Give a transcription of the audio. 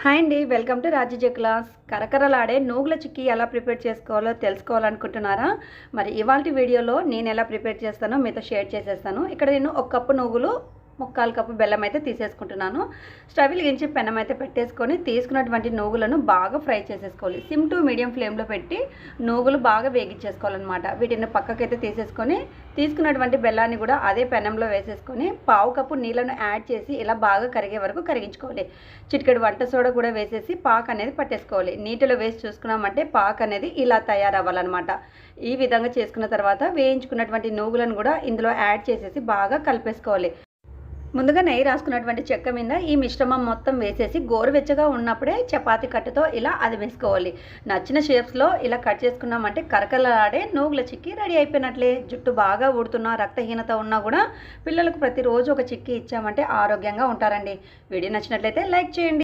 Hi అండి welcome to రాజీజే class. కరకరలాడే నూగుల చిక్కీ ఎలా ప్రిపేర్ చేసుకోవాలో తెలుసుకోవాలనుకుంటున్నారా? మరి ఇవాళ వీడియోలో నేను ఎలా ప్రిపేర్ చేస్తానో మీతో షేర్ చేసేస్తాను. ఇక్కడ నేను ఒక కప్పు నువ్వులు ముక్కాలు కప్పు బెల్లం అయితే తీసేసుకుంటున్నాను. స్టవ్ వెలిగించి పెనం అయితే పెట్టేసుకొని తీసుకున్నటువంటి నూగులను బాగా ఫ్రై చేసేసుకోవాలి. సిమ్ టు మీడియం ఫ్లేమ్లో పెట్టి నూగులు బాగా వేగించేసుకోవాలన్నమాట వీటిని పక్కకైతే తీసేసుకొని తీసుకున్నటువంటి బెల్లాన్ని కూడా అదే పెనంలో వేసేసుకొని పావు కప్పు నీళ్ళను యాడ్ చేసి ఇలా బాగా కరిగే వరకు కరిగించుకోవాలి. చిటికెడు వంట సోడా కూడా వేసేసి పాక్ అనేది పట్టేసుకోవాలి. నీటిలో వేసి చూసుకున్నామంటే పాక్ అనేది ఇలా తయారవ్వాలన్నమాట. ఈ విధంగా చేసుకున్న తర్వాత వేయించుకున్నటువంటి నూగులను కూడా ఇందులో యాడ్ చేసేసి బాగా కలిపేసుకోవాలి. ముందుగా నెయ్యి రాసుకున్నటువంటి చెక్క మీద ఈ మిశ్రమం మొత్తం వేసేసి గోరువెచ్చగా ఉన్నప్పుడే చపాతీ కట్టుతో ఇలా అది వేసుకోవాలి. నచ్చిన షేప్స్లో ఇలా కట్ చేసుకున్నామంటే కరకలాడే నూగుల చిక్కీ రెడీ అయిపోయినట్లే. జుట్టు బాగా ఊడుతున్నా రక్తహీనత ఉన్నా కూడా పిల్లలకు ప్రతిరోజు ఒక చిక్కి ఇచ్చామంటే ఆరోగ్యంగా ఉంటారండి. వీడియో నచ్చినట్లయితే లైక్ చేయండి.